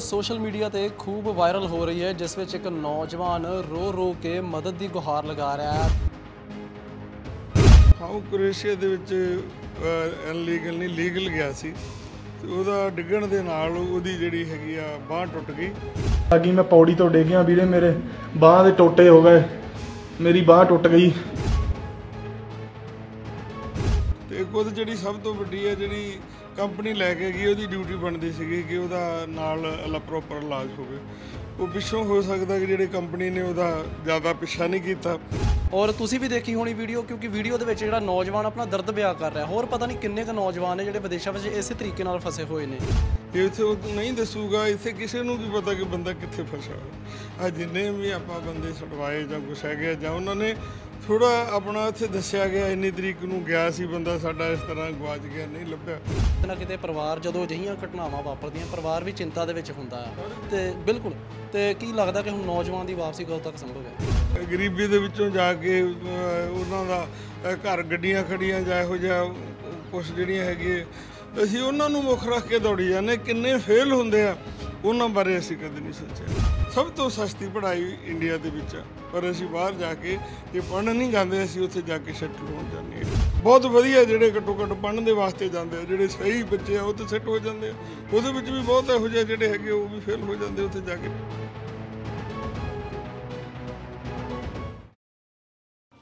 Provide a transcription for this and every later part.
Social media ਤੇ ਖੂਬ viral ਹੋ ਰਹੀ ਹੈ ਜਿਸ ਵਿੱਚ ਇੱਕ ਨੌਜਵਾਨ ਰੋ ਰੋ ਕੇ ਮਦਦ ਦੀ ਗੁਹਾਰ ਲਗਾ ਰਿਹਾ ਹੈ। ਹਾਂ ਉਹ ਕ੍ਰੋਏਸ਼ੀਆ ਦੇ ਵਿੱਚ ਇਨਲੀਗਲ ਨਹੀਂ ਲੀਗਲ ਗਿਆ ਸੀ। ਤੇ ਉਹਦਾ ਡਿੱਗਣ ਦੇ ਨਾਲ ਉਹਦੀ ਜਿਹੜੀ ਹੈਗੀ ਆ ਬਾਹ ਟੁੱਟ ਗਈ। ਲੱਗੀ ਮੈਂ ਪੌੜੀ ਤੋਂ ਡਿੱਗਿਆ ਵੀਰੇ ਮੇਰੇ ਬਾਹਾਂ ਦੇ ਟੋਟੇ ਹੋ ਗਏ। ਮੇਰੀ ਬਾਹ ਟੁੱਟ ਗਈ। ਤੇ ਉਹਦੀ ਜਿਹੜੀ ਸਭ ਤੋਂ ਵੱਡੀ ਹੈ ਜਿਹੜੀ ਕੰਪਨੀ ਲੈ ਕੇ ਗਈ ਉਹਦੀ ਡਿਊਟੀ ਬਣਦੀ ਸੀਗੀ ਕਿ ਉਹਦਾ ਨਾਲ ਪ੍ਰੋਪਰ ਇਲਾਜ ਹੋਵੇ। ਉਹ ਪਿੱਛੋਂ ਹੋ ਸਕਦਾ ਕਿ ਜਿਹੜੇ ਕੰਪਨੀ ਨੇ ਉਹਦਾ ਜ਼ਿਆਦਾ ਪਿੱਛਾ ਨਹੀਂ ਕੀਤਾ। ਔਰ ਤੁਸੀਂ ਵੀ ਦੇਖੀ ਹੋਣੀ ਵੀਡੀਓ ਕਿਉਂਕਿ ਵੀਡੀਓ ਦੇ ਵਿੱਚ ਜਿਹੜਾ ਨੌਜਵਾਨ ਆਪਣਾ ਦਰਦ ਬਿਆਨ ਕਰ ਰਿਹਾ ਹੋਰ ਪਤਾ ਨਹੀਂ ਕਿੰਨੇ ਕੁ ਨੌਜਵਾਨ ਨੇ ਜਿਹੜੇ ਵਿਦੇਸ਼ਾਂ ਵਿੱਚ ਇਸੇ ਤਰੀਕੇ ਨਾਲ ਫਸੇ ਹੋਏ ਨੇ। ਇਹ ਇੱਥੇ ਉਹ ਨਹੀਂ ਦੱਸੂਗਾ ਇੱਥੇ ਕਿਸੇ ਨੂੰ ਵੀ ਪਤਾ ਕਿ ਬੰਦਾ ਕਿੱਥੇ ਫਸਿਆ ਹੋਇਆ। ਆ ਜਿੰਨੇ ਵੀ ਆਪਾਂ ਬੰਦੇ ਛਡਵਾਏ ਜਾਂ ਕੁਛ ਹੈਗੇ ਜਾਂ ਉਹਨਾਂ ਨੇ ਥੋੜਾ ਆਪਣਾ ਇੱਥੇ ਦੱਸਿਆ ਗਿਆ ਇੰਨੀ ਤਰੀਕ ਨੂੰ ਗਿਆ ਸੀ ਬੰਦਾ ਸਾਡਾ ਇਸ ਤਰ੍ਹਾਂ ਗਵਾਚ ਗਿਆ ਨਹੀਂ ਲੱਭਿਆ। ਕਿਤੇ ਨਾ ਕਿਤੇ ਪਰਿਵਾਰ ਜਦੋਂ ਅਜਿਹੀਆਂ ਘਟਨਾਵਾਂ ਵਾਪਰਦੀਆਂ ਪਰਿਵਾਰ ਵੀ ਚਿੰਤਾ ਦੇ ਵਿੱਚ ਹੁੰਦਾ ਹੈ ਤੇ ਬਿਲਕੁਲ ਤੇ ਕੀ ਲੱਗਦਾ ਕਿ ਹੁਣ ਨੌਜਵਾਨ ਦੀ ਵਾਪਸੀ ਕਦੋਂ ਤੱਕ ਸੰਭਵ ਹੈ? ਗਰੀਬੀ ਦੇ ਵਿੱਚੋਂ ਜਾ ਕੇ ਉਹਨਾਂ ਦਾ ਘਰ ਗੱਡੀਆਂ ਖੜੀਆਂ ਜਾਂ ਇਹੋ ਜਿਹਾ ਕੁਝ ਜਿਹੜੀਆਂ ਹੈਗੀਆਂ ਅਸੀਂ ਉਹਨਾਂ ਨੂੰ ਮੁੱਖ ਰੱਖ ਕੇ ਦੌੜੀ ਜਾਂਦੇ ਕਿੰਨੇ ਫੇਲ ਹੁੰਦੇ ਆ ਉਹਨਾਂ ਬਾਰੇ ਅਸੀਂ ਕਦੇ ਨਹੀਂ ਸੋਚਿਆ। ਸਭ ਤੋਂ ਸਸਤੀ ਪੜ੍ਹਾਈ ਇੰਡੀਆ ਦੇ ਵਿੱਚ ਆ। ਪਰ ਅਸੀਂ ਬਾਹਰ ਜਾ ਕੇ ਜੇ ਪੜ੍ਹਨ ਨਹੀਂ ਜਾਂਦੇ, ਅਸੀਂ ਉੱਥੇ ਜਾ ਕੇ ਸੈਟਲ ਹੋਣ ਜਾਂਦੇ ਹਾਂ। ਬਹੁਤ ਵਧੀਆ ਜਿਹੜੇ ਘੱਟੋ ਘੱਟ ਪੜ੍ਹਨ ਦੇ ਵਾਸਤੇ ਜਾਂਦੇ ਆ, ਜਿਹੜੇ ਸਹੀ ਬੱਚੇ ਆ, ਉਹ ਤੇ ਸੈੱਟ ਹੋ ਜਾਂਦੇ ਆ। ਉਹਦੇ ਵਿੱਚ ਵੀ ਬਹੁਤ ਇਹੋ ਜਿਹੇ ਜਿਹੜੇ ਹੈਗੇ ਉਹ ਵੀ ਫੇਲ ਹੋ ਜਾਂਦੇ ਉੱਥੇ ਜਾ ਕੇ।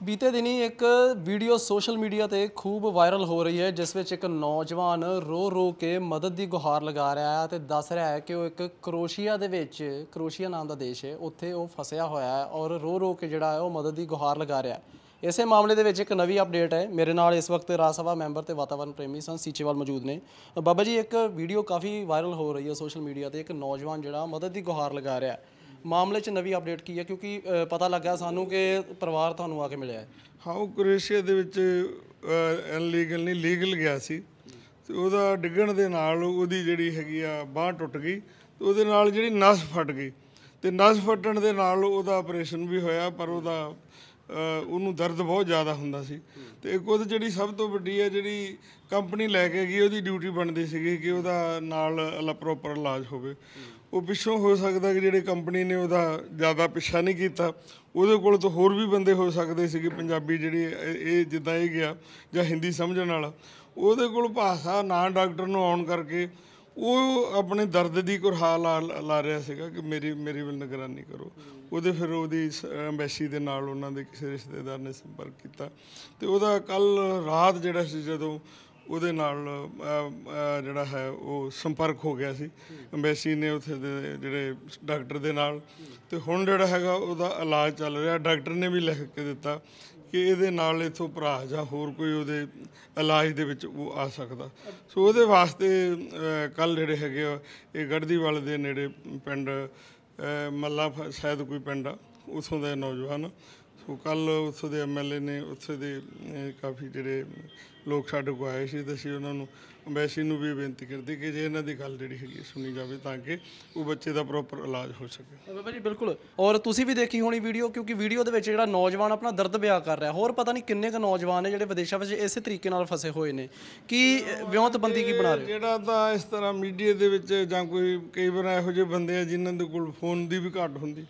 ਬੀਤੇ ਦਿਨੀ ਇੱਕ ਵੀਡੀਓ ਸੋਸ਼ਲ ਮੀਡੀਆ ਤੇ ਖੂਬ ਵਾਇਰਲ ਹੋ ਰਹੀ ਹੈ, ਜਿਸ ਵਿੱਚ ਇੱਕ ਨੌਜਵਾਨ ਰੋ ਰੋ ਕੇ ਮਦਦ ਦੀ ਗੁਹਾਰ ਲਗਾ ਰਿਹਾ ਹੈ ਤੇ ਦੱਸ ਰਿਹਾ ਹੈ ਕਿ ਉਹ ਇੱਕ ਕਰੋਸ਼ੀਆ ਦੇ ਵਿੱਚ, ਕਰੋਸ਼ੀਆ ਨਾਮ ਦਾ ਦੇਸ਼ ਹੈ, ਉੱਥੇ ਉਹ ਫਸਿਆ ਹੋਇਆ ਹੈ ਔਰ ਰੋ ਰੋ ਕੇ ਜਿਹੜਾ ਹੈ ਉਹ ਮਦਦ ਦੀ ਗੁਹਾਰ ਲਗਾ ਰਿਹਾ ਹੈ। ਇਸੇ ਮਾਮਲੇ ਦੇ ਵਿੱਚ ਇੱਕ ਨਵੀਂ ਅਪਡੇਟ ਹੈ। ਮੇਰੇ ਨਾਲ ਇਸ ਵਕਤ ਰਾਜ ਸਭਾ ਮੈਂਬਰ ਤੇ ਵਾਤਾਵਰਣ ਪ੍ਰੇਮੀ ਸੰ ਸੀਚੇਵਾਲ ਮੌਜੂਦ ਨੇ। ਬਾਬਾ ਜੀ, ਇੱਕ ਵੀਡੀਓ ਕਾਫੀ ਵਾਇਰਲ ਹੋ ਰਹੀ ਹੈ ਸੋਸ਼ਲ ਮੀਡੀਆ ਤੇ, ਇੱਕ ਨੌਜਵਾਨ ਜਿਹੜਾ ਮਦਦ ਦੀ ਗੁਹਾਰ ਲਗਾ ਰਿਹਾ ਹੈ। ਮਾਮਲੇ 'ਚ ਨਵੀਂ ਅਪਡੇਟ ਕੀ ਹੈ? ਕਿਉਂਕਿ ਪਤਾ ਲੱਗਾ ਸਾਨੂੰ ਕਿ ਪਰਿਵਾਰ ਤੁਹਾਨੂੰ ਆ ਕੇ ਮਿਲਿਆ ਹੈ। ਹਾਂ, ਉਹ ਕ੍ਰੋਏਸ਼ੀਆ ਦੇ ਵਿੱਚ ਇਨਲੀਗਲ ਨਹੀਂ ਲੀਗਲ ਗਿਆ ਸੀ। ਤੇ ਉਹਦਾ ਡਿੱਗਣ ਦੇ ਨਾਲ ਉਹਦੀ ਜਿਹੜੀ ਹੈਗੀ ਆ, ਬਾਹ ਟੁੱਟ ਗਈ ਤੇ ਉਹਦੇ ਨਾਲ ਜਿਹੜੀ ਨਸ ਫਟ ਗਈ। ਤੇ ਨਸ ਫਟਣ ਦੇ ਨਾਲ ਉਹਦਾ ਆਪਰੇਸ਼ਨ ਵੀ ਹੋਇਆ, ਪਰ ਉਹਦਾ ਉਹਨੂੰ ਦਰਦ ਬਹੁਤ ਜ਼ਿਆਦਾ ਹੁੰਦਾ ਸੀ। ਤੇ ਇੱਕ ਉਹਦੀ ਜਿਹੜੀ ਸਭ ਤੋਂ ਵੱਡੀ ਹੈ ਜਿਹੜੀ ਕੰਪਨੀ ਲੈ ਕੇ ਗਈ, ਉਹਦੀ ਡਿਊਟੀ ਬਣਦੀ ਸੀਗੀ ਕਿ ਉਹਦਾ ਨਾਲ ਪ੍ਰੋਪਰ ਇਲਾਜ ਹੋਵੇ। ਉਹ ਪਿੱਛੋਂ ਹੋ ਸਕਦਾ ਕਿ ਜਿਹੜੇ ਕੰਪਨੀ ਨੇ ਉਹਦਾ ਜ਼ਿਆਦਾ ਪਿੱਛਾ ਨਹੀਂ ਕੀਤਾ। ਉਹਦੇ ਕੋਲ ਤਾਂ ਹੋਰ ਵੀ ਬੰਦੇ ਹੋ ਸਕਦੇ ਸੀਗੇ, ਪੰਜਾਬੀ ਜਿਹੜੀ ਇਹ ਜਿੱਦਾਂ ਇਹ ਗਿਆ, ਜਾਂ ਹਿੰਦੀ ਸਮਝਣ ਵਾਲਾ। ਉਹਦੇ ਕੋਲ ਭਾਸ਼ਾ ਨਾ ਡਾਕਟਰ ਨੂੰ ਆਉਣ ਕਰਕੇ ਉਹ ਆਪਣੇ ਦਰਦ ਦੀ ਕੁਰਹਾ ਲਾ ਲਾ ਰਿਹਾ ਸੀਗਾ ਕਿ ਮੇਰੀ ਮੇਰੀ ਵੱਲ ਨਿਗਰਾਨੀ ਕਰੋ। ਉਹਦੇ ਫਿਰ ਉਹਦੀ ਐਮਬੈਸੀ ਦੇ ਨਾਲ ਉਹਨਾਂ ਦੇ ਕਿਸੇ ਰਿਸ਼ਤੇਦਾਰ ਨੇ ਸੰਪਰਕ ਕੀਤਾ। ਤੇ ਉਹਦਾ ਕੱਲ ਰਾਤ ਜਿਹੜਾ ਸੀ ਜਦੋਂ ਉਹਦੇ ਨਾਲ ਜਿਹੜਾ ਹੈ ਉਹ ਸੰਪਰਕ ਹੋ ਗਿਆ ਸੀ। ਐਮਬੈਸੀ ਨੇ ਉੱਥੇ ਦੇ ਜਿਹੜੇ ਡਾਕਟਰ ਦੇ ਨਾਲ। ਤੇ ਹੁਣ ਜਿਹੜਾ ਹੈਗਾ ਉਹਦਾ ਇਲਾਜ ਚੱਲ ਰਿਹਾ। ਡਾਕਟਰ ਨੇ ਵੀ ਲਿਖ ਕੇ ਦਿੱਤਾ ਕਿ ਇਹਦੇ ਨਾਲ ਇਥੋਂ ਭਰਾ ਜਾਂ ਹੋਰ ਕੋਈ ਉਹਦੇ ਇਲਾਜ ਦੇ ਵਿੱਚ ਉਹ ਆ ਸਕਦਾ। ਸੋ ਉਹਦੇ ਵਾਸਤੇ ਕੱਲ ਜਿਹੜੇ ਹੈਗੇ ਆ, ਇਹ ਗੜਦੀਵਾਲ ਦੇ ਨੇੜੇ ਪਿੰਡ ਅਹ, ਮੱਲਾ ਫ- ਸ਼ਾਇਦ ਕੋਈ ਪਿੰਡ ਆ ਉਥੋਂ ਦੇ ਨੌਜਵਾਨ ਸੋ ਕੱਲ ਉੱਥੋਂ ਦੇ ਐਮਐਲਏ ਨੇ ਉੱਥੇ ਦੇ ਕਾਫੀ ਜਿਹੜੇ ਲੋਕ ਸਾਡੇ ਕੋਲ ਆਏ ਸੀ ਤੇ ਅਸੀਂ ਉਹਨਾਂ ਨੂੰ ਅੰਬੈਸੀ ਨੂੰ ਵੀ ਬੇਨਤੀ ਕਰਦੇ ਕਿ ਜੇ ਇਹਨਾਂ ਦੀ ਗੱਲ ਜਿਹੜੀ ਹੈਗੀ ਸੁਣੀ ਜਾਵੇ ਤਾਂ ਕਿ ਉਹ ਬੱਚੇ ਦਾ ਪ੍ਰੋਪਰ ਇਲਾਜ ਹੋ ਸਕੇ। ਬਾਬਾ ਜੀ ਬਿਲਕੁਲ। ਔਰ ਤੁਸੀਂ ਵੀ ਦੇਖੀ ਹੋਣੀ ਵੀਡੀਓ ਕਿਉਂਕਿ ਵੀਡੀਓ ਦੇ ਵਿੱਚ ਜਿਹੜਾ ਨੌਜਵਾਨ ਆਪਣਾ ਦਰਦ ਬਿਆਨ ਕਰ ਰਿਹਾ ਹੋਰ ਪਤਾ ਨਹੀਂ ਕਿੰਨੇ ਕੁ ਨੌਜਵਾਨ ਨੇ ਜਿਹੜੇ ਵਿਦੇਸ਼ਾਂ ਵਿੱਚ ਇਸੇ ਤਰੀਕੇ ਨਾਲ ਫਸੇ ਹੋਏ ਨੇ। ਕੀ ਵਿਉਂਤਬੰਦੀ ਕੀ ਬਣਾ ਰਹੇ? ਜਿਹੜਾ ਤਾਂ ਇਸ ਤਰ੍ਹਾਂ ਮੀਡੀਆ ਦੇ ਵਿੱਚ ਜਾਂ ਕੋਈ ਕਈ ਵਾਰ ਇਹੋ ਜਿਹੇ ਬੰਦੇ ਆ ਜਿਨ੍ਹਾਂ ਦੇ ਕੋਲ ਫੋਨ ਦੀ ਵੀ ਘੱਟ ਹੁੰਦੀ।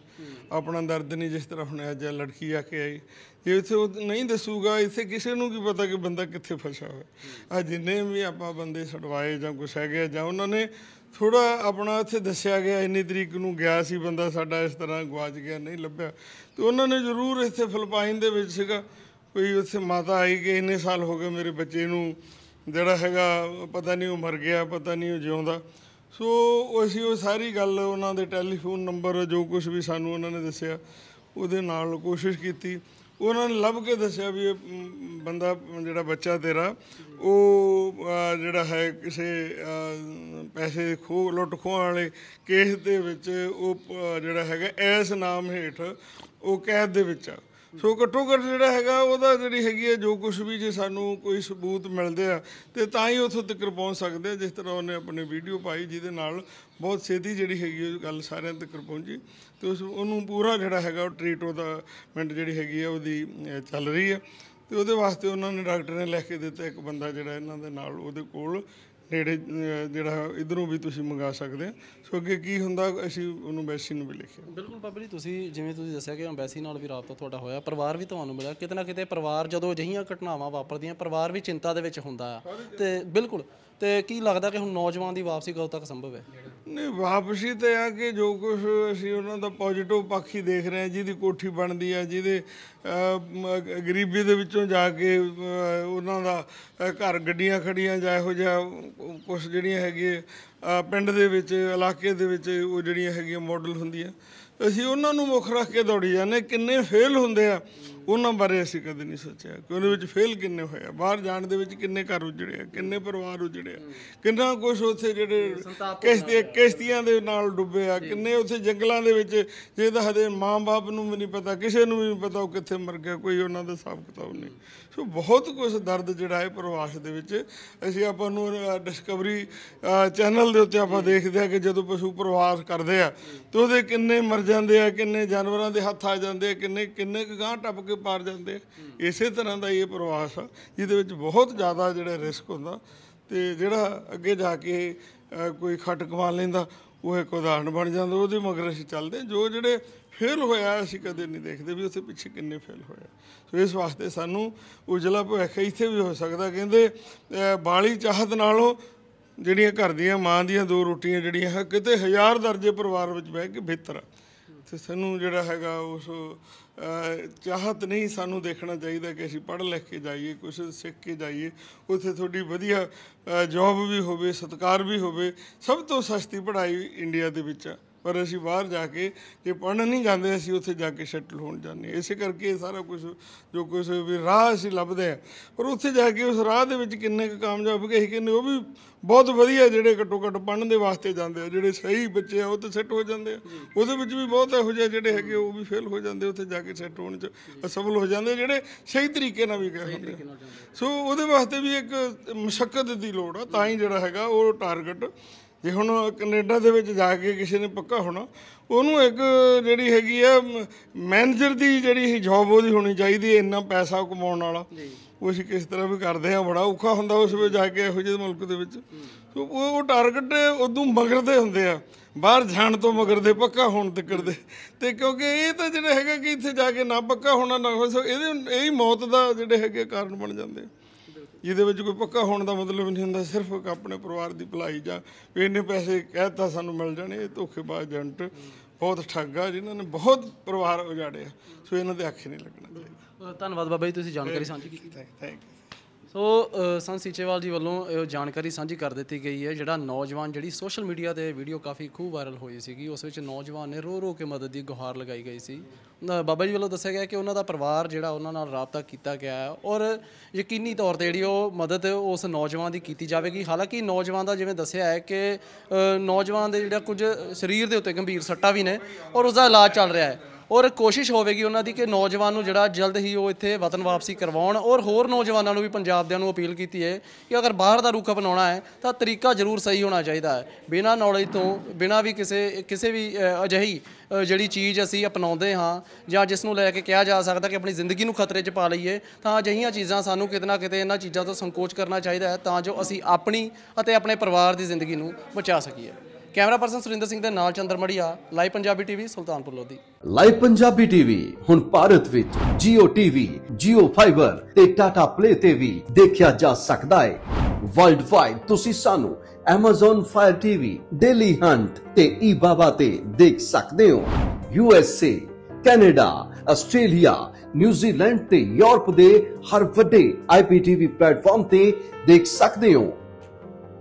ਆਪਣਾ ਦਰਦ ਨਹੀਂ ਜਿਸ ਤਰ੍ਹਾਂ ਹੁਣ ਅੱਜ ਲੜਕੀ ਆ ਕੇ ਆਈ। ਜੇ ਇੱਥੇ ਉਹ ਨਹੀਂ ਦੱਸੂਗਾ ਇੱਥੇ ਕਿਸੇ ਨੂੰ ਕੀ ਪਤਾ ਕਿ ਬੰਦਾ ਕਿੱਥੇ ਫਸਿਆ ਹੋਇਆ। ਆ ਜਿੰਨੇ ਵੀ ਆਪਾਂ ਬੰਦੇ ਛਡਵਾਏ ਜਾਂ ਕੁਛ ਹੈਗੇ ਆ, ਜਾਂ ਉਹਨਾਂ ਨੇ ਥੋੜਾ ਆਪਣਾ ਇੱਥੇ ਦੱਸਿਆ ਗਿਆ ਇੰਨੀ ਤਰੀਕ ਨੂੰ ਗਿਆ ਸੀ ਬੰਦਾ ਸਾਡਾ ਇਸ ਤਰ੍ਹਾਂ ਗਵਾਚ ਗਿਆ ਨਹੀਂ ਲੱਭਿਆ। ਤੇ ਉਹਨਾਂ ਨੇ ਜ਼ਰੂਰ ਇੱਥੇ ਫਿਲਪਾਈਨ ਦੇ ਵਿੱਚ ਸੀਗਾ ਕੋਈ ਉੱਥੇ ਮਾਤਾ ਆਈ ਕਿ ਇੰਨੇ ਸਾਲ ਹੋ ਗਏ ਮੇਰੇ ਬੱਚੇ ਨੂੰ ਜਿਹੜਾ ਹੈਗਾ ਪਤਾ ਨਹੀਂ ਉਹ ਮਰ ਗਿਆ ਪਤਾ ਨਹੀਂ ਉਹ ਜਿਉਂਦਾ। ਸੋ ਅਸੀਂ ਉਹ ਸਾਰੀ ਗੱਲ ਉਹਨਾਂ ਦੇ ਟੈਲੀਫੋਨ ਨੰਬਰ ਜੋ ਕੁਝ ਵੀ ਸਾਨੂੰ ਉਹਨਾਂ ਨੇ ਦੱਸਿਆ, ਉਹਦੇ ਨਾਲ ਕੋਸ਼ਿਸ਼ ਕੀਤੀ। ਉਹਨਾਂ ਨੇ ਲੱਭ ਕੇ ਦੱਸਿਆ ਵੀ ਇਹ ਬੰਦਾ ਜਿਹੜਾ ਬੱਚਾ ਤੇਰਾ, ਉਹ ਜਿਹੜਾ ਹੈ ਕਿਸੇ ਪੈਸੇ ਖੋਹ ਲੁੱਟ ਖੋਹ ਵਾਲੇ ਕੇਸ ਦੇ ਵਿੱਚ ਉਹ ਜਿਹੜਾ ਹੈਗਾ ਐਸ ਨਾਮ ਹੇਠ ਉਹ ਕੈਦ ਦੇ ਵਿੱਚ ਆ। ਸੋ ਘੱਟੋ ਘੱਟ ਜਿਹੜਾ ਹੈਗਾ ਉਹਦਾ ਜਿਹੜੀ ਹੈਗੀ ਹੈ, ਜੋ ਕੁਝ ਵੀ ਜੇ ਸਾਨੂੰ ਕੋਈ ਸਬੂਤ ਮਿਲਦੇ ਆ, ਤੇ ਤਾਂ ਹੀ ਉੱਥੋਂ ਤੱਕ ਪਹੁੰਚ ਸਕਦੇ ਆ, ਜਿਸ ਤਰ੍ਹਾਂ ਉਹਨੇ ਆਪਣੀ ਵੀਡੀਓ ਪਾਈ, ਜਿਹਦੇ ਨਾਲ ਬਹੁਤ ਛੇਤੀ ਜਿਹੜੀ ਹੈਗੀ ਉਹ ਗੱਲ ਸਾਰਿਆਂ ਤੱਕ ਪਹੁੰਚੀ। ਤੇ ਉਸ ਉਹਨੂੰ ਪੂਰਾ ਜਿਹੜਾ ਹੈਗਾ, ਉਹ ਟ੍ਰੀਟ ਉਹਦਾ ਮਿੰਟ ਜਿਹੜੀ ਹੈਗੀ ਆ, ਉਹਦੀ ਚੱਲ ਰਹੀ ਹੈ ਤੇ ਉਹਦੇ ਵਾਸਤੇ ਉਹਨਾਂ ਨੇ ਡਾਕਟਰ ਨੇ ਲਿਖ ਕੇ ਦਿੱਤਾ, ਇੱਕ ਬੰਦਾ ਜਿਹੜਾ ਇਹਨਾਂ ਦੇ ਨਾਲ ਉਹਦੇ ਕੋਲ ਨੇੜੇ ਜਿਹੜਾ ਇਧਰੋਂ ਵੀ ਤੁਸੀਂ ਮੰਗਾ ਸਕਦੇ ਆ। ਸੋ ਅੱਗੇ ਕੀ ਹੁੰਦਾ ਅਸੀਂ ਉਹਨੂੰ ਮੈਸੇਜ ਨੂੰ ਵੀ ਲਿਖਿਆ। ਬਿਲਕੁਲ ਬਾਬਾ ਜੀ ਤੁਸੀਂ ਜਿਵੇਂ ਤੁਸੀਂ ਦੱਸਿਆ ਕਿ ਅੰਬੈਸੀ ਨਾਲ ਵੀ ਰਾਬਤਾ ਤੁਹਾਡਾ ਹੋਇਆ ਪਰਿਵਾਰ ਵੀ ਤੁਹਾਨੂੰ ਮਿਲਿਆ। ਕਿਤੇ ਨਾ ਕਿਤੇ ਪਰਿਵਾਰ ਜਦੋਂ ਅਜਿਹੀਆਂ ਘਟਨਾਵਾਂ ਵਾਪਰਦੀਆਂ ਪਰਿਵਾਰ ਵੀ ਚਿੰਤਾ ਦੇ ਵਿੱਚ ਹੁੰਦਾ ਆ। ਤੇ ਬਿਲਕੁਲ ਤੇ ਕੀ ਲੱਗਦਾ ਕਿ ਹੁਣ ਨੌਜਵਾਨ ਦੀ ਵਾਪਸੀ ਕਦੋਂ ਤੱਕ ਸੰਭਵ ਹੈ? ਨਹੀਂ, ਵਾਪਸੀ ਤੇ ਆ ਕਿ ਜੋ ਕੁਝ ਅਸੀਂ ਉਹਨਾਂ ਦਾ ਪੋਜ਼ਿਟਿਵ ਪੱਖ ਹੀ ਦੇਖ ਰਹੇ ਹਾਂ, ਜਿਹਦੀ ਕੋਠੀ ਬਣਦੀ ਆ, ਜਿਹਦੇ ਗਰੀਬੀ ਦੇ ਵਿੱਚੋਂ ਜਾ ਕੇ ਉਹਨਾਂ ਦਾ ਘਰ ਗੱਡੀਆਂ ਖੜੀਆਂ ਜਾਂ ਇਹੋ ਜਿਹਾ ਕੁਝ ਜਿਹੜੀਆਂ ਹੈਗੀਆਂ ਪਿੰਡ ਦੇ ਵਿੱਚ, ਇਲਾਕੇ ਦੇ ਵਿੱਚ ਉਹ ਜਿਹੜੀਆਂ ਹੈਗੀਆਂ ਮਾਡਲ ਹੁੰਦੀਆਂ। ਅਸੀਂ ਉਹਨਾਂ ਨੂੰ ਮੁੱਖ ਰੱਖ ਕੇ ਦੌੜੀ ਜਾਂਦੇ ਕਿੰਨੇ ਫੇਲ ਹੁੰਦੇ ਆ, ਉਹਨਾਂ ਬਾਰੇ ਅਸੀਂ ਕਦੇ ਨਹੀਂ ਸੋਚਿਆ। ਕਿ ਉਹਦੇ ਵਿੱਚ ਫੇਲ ਕਿੰਨੇ ਹੋਏ ਆ? ਬਾਹਰ ਜਾਣ ਦੇ ਵਿੱਚ ਕਿੰਨੇ ਘਰ ਉਜੜੇ ਆ? ਕਿੰਨੇ ਪਰਿਵਾਰ ਉਜੜੇ ਆ? ਕਿੰਨਾ ਕੁਝ ਉੱਥੇ ਜਿਹੜੇ ਕਿਸ਼ਤੀ, ਕਿਸ਼ਤੀਆਂ ਦੇ ਨਾਲ ਡੁੱਬੇ ਆ? ਕਿੰਨੇ ਉੱਥੇ ਜੰਗਲਾਂ ਦੇ ਵਿੱਚ ਜਿਹਦਾ ਹਦੇ ਮਾਂ-ਬਾਪ ਨੂੰ ਵੀ ਨਹੀਂ ਪਤਾ, ਕਿਸੇ ਨੂੰ ਵੀ ਨਹੀਂ ਪਤਾ ਉਹ ਕਿੱਥੇ ਮਰ ਗਿਆ, ਕੋਈ ਉਹਨਾਂ ਦਾ ਹਿਸਾਬ ਕਿਤਾਬ ਨਹੀਂ। ਸੋ ਬਹੁਤ ਕੁਝ ਦਰਦ ਜਿਹੜਾ ਹੈ ਪ੍ਰਵਾਸ ਦੇ ਵਿੱਚ। ਅਸੀਂ ਆਪਾਂ ਨੂੰ ਡਿਸਕਵਰੀ ਚੈਨਲ ਦੇ ਉੱਤੇ ਆਪਾਂ ਦੇਖਦੇ ਆ ਕਿ ਜਦੋਂ ਪਸ਼ੂ ਪ੍ਰਵਾਸ ਕਰਦੇ ਆ, ਤੇ ਉਹਦੇ ਕਿੰਨੇ ਮਰ ਜਾਂਦੇ ਆ ਕਿੰਨੇ ਜਾਨਵਰਾਂ ਦੇ ਹੱਥ ਆ ਜਾਂਦੇ ਆ ਕਿੰਨੇ ਕਿੰਨੇ ਕੁ ਗਾਂ ਟੱਪ ਕੇ ਪਾਰ ਜਾਂਦੇ ਆ। ਇਸੇ ਤਰ੍ਹਾਂ ਦਾ ਇਹ ਪ੍ਰਵਾਸ ਆ ਜਿਹਦੇ ਵਿੱਚ ਬਹੁਤ ਜ਼ਿਆਦਾ ਜਿਹੜਾ ਰਿਸਕ ਹੁੰਦਾ। ਤੇ ਜਿਹੜਾ ਅੱਗੇ ਜਾ ਕੇ ਕੋਈ ਖੱਟ ਕਮਾ ਲੈਂਦਾ ਉਹ ਇੱਕ ਉਦਾਹਰਣ ਬਣ ਜਾਂਦਾ ਉਹਦੇ ਮਗਰ ਅਸੀਂ ਚੱਲਦੇ। ਜੋ ਜਿਹੜੇ ਫੇਲ ਹੋਇਆ ਅਸੀਂ ਕਦੇ ਨਹੀਂ ਦੇਖਦੇ ਵੀ ਉੱਥੇ ਪਿੱਛੇ ਕਿੰਨੇ ਫੇਲ ਹੋਇਆ ਸੋ ਇਸ ਵਾਸਤੇ ਸਾਨੂੰ ਉਜਲਾ ਭਵਿੱਖ ਇੱਥੇ ਵੀ ਹੋ ਸਕਦਾ ਕਹਿੰਦੇ ਬਾਲੀ ਚਾਹਤ ਨਾਲੋਂ ਜਿਹੜੀਆਂ ਘਰ ਦੀਆਂ ਮਾਂ ਦੀਆਂ ਦੋ ਰੋਟੀਆਂ ਜਿਹੜੀਆਂ ਹੈ ਕਿਤੇ ਹਜ਼ਾਰ ਦਰਜੇ ਪਰਿਵਾਰ ਵਿੱਚ ਬਹਿ ਕੇ ਬਿਹਤਰ ਆ। ਤੇ ਸਾਨੂੰ ਜਿਹੜਾ ਹੈਗਾ ਉਸ ਚਾਹਤ ਨਹੀਂ ਸਾਨੂੰ ਦੇਖਣਾ ਚਾਹੀਦਾ ਕਿ ਅਸੀਂ ਪੜ੍ਹ ਲਿਖ ਕੇ ਜਾਈਏ ਕੁਝ ਸਿੱਖ ਕੇ ਜਾਈਏ। ਉੱਥੇ ਤੁਹਾਡੀ ਵਧੀਆ ਜੌਬ ਵੀ ਹੋਵੇ, ਸਤਕਾਰ ਵੀ ਹੋਵੇ। ਸਭ ਤੋਂ ਸਸਤੀ ਪੜ੍ਹਾਈ ਇੰਡੀਆ ਦੇ ਵਿੱਚ ਆ। ਪਰ ਅਸੀਂ ਬਾਹਰ ਜਾ ਕੇ ਜੇ ਪੜ੍ਹਨ ਨਹੀਂ ਜਾਂਦੇ ਅਸੀਂ ਉੱਥੇ ਜਾ ਕੇ ਸੈਟਲ ਹੋਣ ਜਾਂਦੇ। ਇਸੇ ਕਰਕੇ ਸਾਰਾ ਕੁਝ ਜੋ ਕੁਝ ਵੀ ਰਾਹ ਅਸੀਂ ਲੱਭਦੇ ਆ ਪਰ ਉੱਥੇ ਜਾ ਕੇ ਉਸ ਰਾਹ ਦੇ ਵਿੱਚ ਕਿੰਨੇ ਕੁ ਕਾਮਯਾਬ ਗਏ ਕਹਿੰਦੇ ਉਹ ਵੀ ਬਹੁਤ ਵਧੀਆ ਜਿਹੜੇ ਘੱਟੋ ਘੱਟ ਪੜ੍ਹਨ ਦੇ ਵਾਸਤੇ ਜਾਂਦੇ ਆ ਜਿਹੜੇ ਸਹੀ ਬੱਚੇ ਆ ਉਹ ਤੇ ਸੈੱਟ ਹੋ ਜਾਂਦੇ ਆ ਉਹਦੇ ਵਿੱਚ ਵੀ ਬਹੁਤ ਇਹੋ ਜਿਹੇ ਜਿਹੜੇ ਹੈਗੇ ਉਹ ਵੀ ਫੇਲ ਹੋ ਜਾਂਦੇ ਉੱਥੇ ਜਾ ਕੇ ਸੈੱਟ ਹੋਣ ਚ ਅਸਫਲ ਹੋ ਜਾਂਦੇ ਜਿਹੜੇ ਸਹੀ ਤਰੀਕੇ ਨਾਲ ਵੀ ਗਏ ਹੁੰਦੇ। ਸੋ ਉਹਦੇ ਵਾਸਤੇ ਵੀ ਇੱਕ ਮੁਸ਼ਕਲ ਦੀ ਲੋੜ ਆ ਤਾਂ ਹੀ ਜਿਹੜਾ ਹੈਗਾ ਉਹ ਟਾਰਗੇਟ ਜੇ ਹੁਣ ਕੈਨੇਡਾ ਦੇ ਵਿੱਚ ਜਾ ਕੇ ਕਿਸੇ ਨੇ ਪੱਕਾ ਹੋਣਾ ਉਹਨੂੰ ਇੱਕ ਜਿਹੜੀ ਹੈਗੀ ਆ ਮੈਨੇਜਰ ਦੀ ਜਿਹੜੀ ਜੌਬ ਉਹਦੀ ਹੋਣੀ ਚਾਹੀਦੀ ਹੈ ਇੰਨਾ ਪੈਸਾ ਕਮਾਉਣ ਵਾਲਾ। ਉਹ ਅਸੀਂ ਕਿਸ ਤਰ੍ਹਾਂ ਵੀ ਕਰਦੇ ਆ ਬੜਾ ਔਖਾ ਹੁੰਦਾ ਉਸ ਵਿੱਚ ਜਾ ਕੇ ਇਹੋ ਜਿਹੇ ਮੁਲਕ ਦੇ ਵਿੱਚ। ਸੋ ਉਹ ਉਹ ਟਾਰਗੇਟ ਉਦੋਂ ਮਗਰਦੇ ਹੁੰਦੇ ਆ ਬਾਹਰ ਜਾਣ ਤੋਂ ਮਗਰਦੇ ਪੱਕਾ ਹੋਣ ਤੱਕ ਦੇ। ਤੇ ਕਿਉਂਕਿ ਇਹ ਤਾਂ ਜਿਹੜਾ ਹੈਗਾ ਕਿ ਇੱਥੇ ਜਾ ਕੇ ਨਾ ਪੱਕਾ ਹੋਣਾ ਨਾ ਹੋ ਸੋ ਇਹਦੇ ਇਹੀ ਮੌਤ ਦਾ ਜਿਹੜੇ ਹੈਗੇ ਕਾਰਨ ਬਣ ਜਾਂਦੇ ਆ। ਜਿਹਦੇ ਵਿੱਚ ਕੋਈ ਪੱਕਾ ਹੋਣ ਦਾ ਮਤਲਬ ਨਹੀਂ ਹੁੰਦਾ ਸਿਰਫ ਆਪਣੇ ਪਰਿਵਾਰ ਦੀ ਭਲਾਈ ਜਾਂ ਵੀ ਇੰਨੇ ਪੈਸੇ ਕਹਿਤਾ ਸਾਨੂੰ ਮਿਲ ਜਾਣੇ ਇਹ ਧੋਖੇਬਾਜ਼ ਏਜੰਟ ਬਹੁਤ ਠੱਗਾ ਜਿਨ੍ਹਾਂ ਨੇ ਬਹੁਤ ਪਰਿਵਾਰ ਉਜਾੜਿਆ ਸੋ ਇਹਨਾਂ ਦੇ ਅੱਖੇ ਨਹੀਂ ਲੱਗਣਾ ਚਾਹੀਦਾ। ਧੰਨਵਾਦ ਬਾਬਾ ਜੀ ਤੁਸੀਂ ਜਾਣਕਾਰੀ ਸਾਂਝੀ ਕੀਤੀ। ਥੈਂਕ ਯੂ ਸੋ ਸੰਤ ਸੀਚੇਵਾਲ ਜੀ ਵੱਲੋਂ ਇਹ ਜਾਣਕਾਰੀ ਸਾਂਝੀ ਕਰ ਦਿੱਤੀ ਗਈ ਹੈ, ਜਿਹੜਾ ਨੌਜਵਾਨ ਜਿਹੜੀ ਸੋਸ਼ਲ ਮੀਡੀਆ ਤੇ ਵੀਡੀਓ ਕਾਫੀ ਖੂਬ ਵਾਇਰਲ ਹੋਈ ਸੀਗੀ, ਉਸ ਵਿੱਚ ਨੌਜਵਾਨ ਨੇ ਰੋ ਰੋ ਕੇ ਮਦਦ ਦੀ ਗੁਹਾਰ ਲਗਾਈ ਗਈ ਸੀ। ਬਾਬਾ ਜੀ ਵੱਲੋਂ ਦੱਸਿਆ ਗਿਆ ਕਿ ਉਹਨਾਂ ਦਾ ਪਰਿਵਾਰ ਜਿਹੜਾ ਉਹਨਾਂ ਨਾਲ ਰਾਬਤਾ ਕੀਤਾ ਗਿਆ ਹੈ ਔਰ ਯਕੀਨੀ ਤੌਰ ਤੇ ਜਿਹੜੀ ਉਹ ਮਦਦ ਉਸ ਨੌਜਵਾਨ ਦੀ ਕੀਤੀ ਜਾਵੇਗੀ। ਹਾਲਾਂਕਿ ਨੌਜਵਾਨ ਦਾ ਜਿਵੇਂ ਦੱਸਿਆ ਹੈ ਕਿ ਨੌਜਵਾਨ ਦੇ ਜਿਹੜਾ ਕੁਝ ਸਰੀਰ ਦੇ ਉੱਤੇ ਗੰਭੀਰ ਸੱਟਾਂ ਵੀ ਨੇ ਔਰ ਉਸ ਦਾ ਇਲਾਜ ਚੱਲ ਰਿਹਾ ਹੈ। ਔਰ ਕੋਸ਼ਿਸ਼ ਹੋਵੇਗੀ ਉਹਨਾਂ ਦੀ ਕਿ ਨੌਜਵਾਨ ਨੂੰ ਜਿਹੜਾ ਜਲਦ ਹੀ ਉਹ ਇੱਥੇ ਵਤਨ ਵਾਪਸੀ ਕਰਵਾਉਣ ਔਰ ਹੋਰ ਨੌਜਵਾਨਾਂ ਨੂੰ ਵੀ ਪੰਜਾਬ ਦਿਆਂ ਨੂੰ ਅਪੀਲ ਕੀਤੀ ਹੈ ਕਿ ਅਗਰ ਬਾਹਰ ਦਾ ਰੁਖ ਅਪਣਾਉਣਾ ਹੈ ਤਾਂ ਤਰੀਕਾ ਜ਼ਰੂਰ ਸਹੀ ਹੋਣਾ ਚਾਹੀਦਾ ਹੈ। ਬਿਨਾਂ ਨੌਲੇਜ ਤੋਂ, ਬਿਨਾਂ ਵੀ ਕਿਸੇ ਕਿਸੇ ਵੀ ਅਜਿਹੀ ਜਿਹੜੀ ਚੀਜ਼ ਅਸੀਂ ਅਪਣਾਉਂਦੇ ਹਾਂ ਜਾਂ ਜਿਸ ਨੂੰ ਲੈ ਕੇ ਕਿਹਾ ਜਾ ਸਕਦਾ ਕਿ ਆਪਣੀ ਜ਼ਿੰਦਗੀ ਨੂੰ ਖਤਰੇ 'ਚ ਪਾ ਲਈਏ, ਤਾਂ ਅਜਿਹੀਆਂ ਚੀਜ਼ਾਂ ਸਾਨੂੰ ਕਿਤੇ ਨਾ ਕਿਤੇ ਇਹਨਾਂ ਚੀਜ਼ਾਂ ਤੋਂ ਸੰਕੋਚ ਕਰਨਾ ਚਾਹੀਦਾ ਹੈ ਤਾਂ ਜੋ ਅਸੀਂ ਆਪਣੀ ਅਤੇ ਆਪਣੇ ਪਰਿਵਾਰ ਦੀ ਜ਼ਿੰਦਗੀ ਨੂੰ ਬਚਾ ਸਕੀਏ। ਕੈਮਰਾ ਪਰਸਨ ਸੁਰਿੰਦਰ ਸਿੰਘ ਦੇ ਨਾਲ Chander Maria live Punjabi TV Sultanpur Lodhi. Live Punjabi TV ਹੁਣ ਭਾਰਤ ਵਿੱਚ Jio TV, Jio Fiber ਤੇ Tata Play ਤੇ ਵੀ ਦੇਖਿਆ ਜਾ ਸਕਦਾ ਹੈ। ਵਰਲਡ ਵਾਈਡ ਤੁਸੀਂ ਸਾਨੂੰ Amazon Fire TV, Daily Hunt ਤੇ eBaba ਤੇ ਦੇਖ ਸਕਦੇ ਹੋ। USA, Canada, Australia, New Zealand ਤੇ ਯੂਰਪ ਦੇ ਹਰ ਵੱਡੇ IPTV ਪਲੇਟਫਾਰਮ ਤੇ ਦੇਖ ਸਕਦੇ ਹੋ।